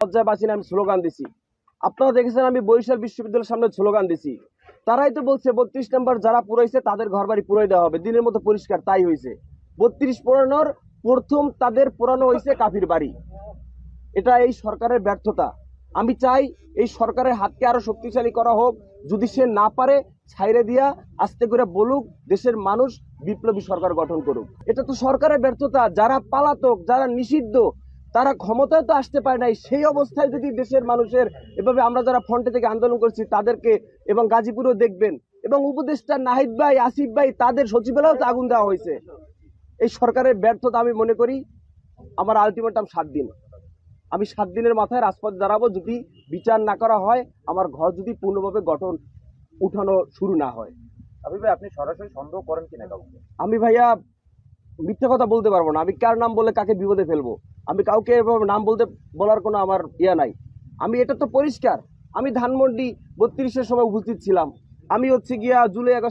লজ্জায় বাঁচি না আমি স্লোগান দিছি। আপনারা দেখেছেন আমি বরিশাল বিশ্ববিদ্যালয়ের সামনে স্লোগান দিছি। তারাই তো বলছে, বত্রিশ নম্বর যারা পুরাইছে তাদের ঘর বাড়ি পুরাই দেওয়া হবে। দিনের মতো পরিষ্কার তাই হয়েছে। বত্রিশ পুরানোর প্রথম তাদের পুরানো হয়েছে কাফির বাড়ি। এটা এই সরকারের ব্যর্থতা। আমি চাই এই সরকারের হাতকে আরও শক্তিশালী করা হোক। যদি সে না পারে ছাইরে দিয়া আস্তে করে বলুক, দেশের মানুষ বিপ্লবী সরকার গঠন করুক। এটা তো সরকারের ব্যর্থতা। যারা পালাতক, যারা নিষিদ্ধ তারা ক্ষমতায় তো আসতে পারে নাই। সেই অবস্থায় যদি দেশের মানুষের এভাবে আমরা যারা ফ্রন্টে থেকে আন্দোলন করছি তাদেরকে এবং গাজীপুরও দেখবেন এবং উপদেষ্টা নাহিদ ভাই আসিফ ভাই তাদের সচিবালয়েও তো আগুন দেওয়া হয়েছে। এই সরকারের ব্যর্থতা আমি মনে করি আমার আলটিমেটাম সাত দিন। আমি সাত দিনের মাথায় রাজপথ দাঁড়াবো যদি বিচার না করা হয় আমার ঘর যদি পূর্ণভাবে গঠন উঠানো শুরু না হয়। আবি ভাই আপনি সরাসরি সন্দেহ করেন কিনা কাউকে? আমি ভাইয়া মিথ্যা কথা বলতে পারব না। আমি কার নাম বলে কাকে বিপদে ফেলব? আমি কাউকে নাম বলতে বলার কোনো আমার ইয়া নাই। আমি এটা তো পরিষ্কার। আমি ধানমন্ডি বত্রিশের সময় উপস্থিত ছিলাম। আমি হচ্ছে গিয়া জুলাই আগস্ট